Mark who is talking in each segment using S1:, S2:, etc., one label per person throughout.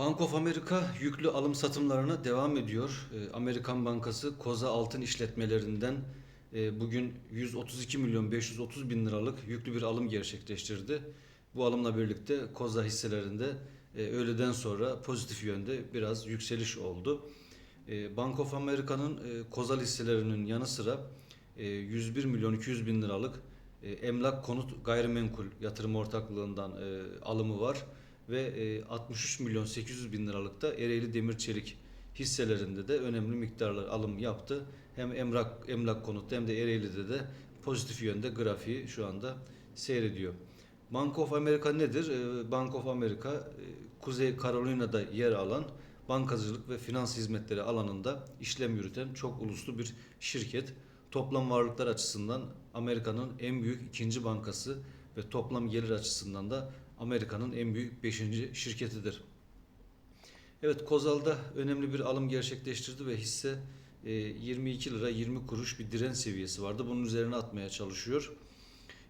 S1: Bank of America yüklü alım satımlarına devam ediyor. Ee, Amerikan Bankası Koza Altın işletmelerinden e, bugün 132 milyon 530 bin liralık yüklü bir alım gerçekleştirdi. Bu alımla birlikte Koza hisselerinde e, öğleden sonra pozitif yönde biraz yükseliş oldu. E, Bank of America'nın e, Kozal hisselerinin yanı sıra e, 101 milyon 200 bin liralık emlak konut gayrimenkul yatırım ortaklığından alımı var ve e, 63 milyon 800 bin liralık da Ereğli Demir Çelik hisselerinde de önemli miktarlar alım yaptı. Hem emlak emlak konutta hem de Ereğli'de de pozitif yönde grafiği şu anda seyrediyor. Bank of America nedir? E, Bank of America e, Kuzey Carolina'da yer alan bankacılık ve finans hizmetleri alanında işlem yürüten çok uluslu bir şirket. Toplam varlıklar açısından Amerika'nın en büyük ikinci bankası ve toplam gelir açısından da Amerika'nın en büyük beşinci şirketidir. Evet Kozal'da önemli bir alım gerçekleştirdi ve hisse e, 22 lira 20 kuruş bir direnç seviyesi vardı. Bunun üzerine atmaya çalışıyor.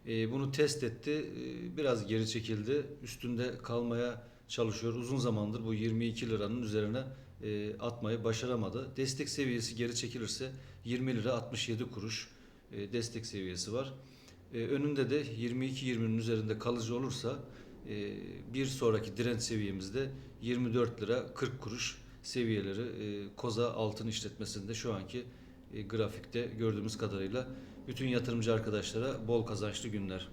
S1: E, Bunu test etti. E, Biraz geri çekildi. Üstünde kalmaya çalışıyor. Uzun zamandır bu 22 liranın üzerine e, atmayı başaramadı. Destek seviyesi geri çekilirse 20 lira 67 kuruş e, destek seviyesi var. E, Önünde de 22-20'nin üzerinde kalıcı olursa e, bir sonraki direnç seviyemizde 24 lira 40 kuruş seviyeleri e, Koza Altın işletmesinde şu anki e, grafikte gördüğümüz kadarıyla bütün yatırımcı arkadaşlara bol kazançlı günler.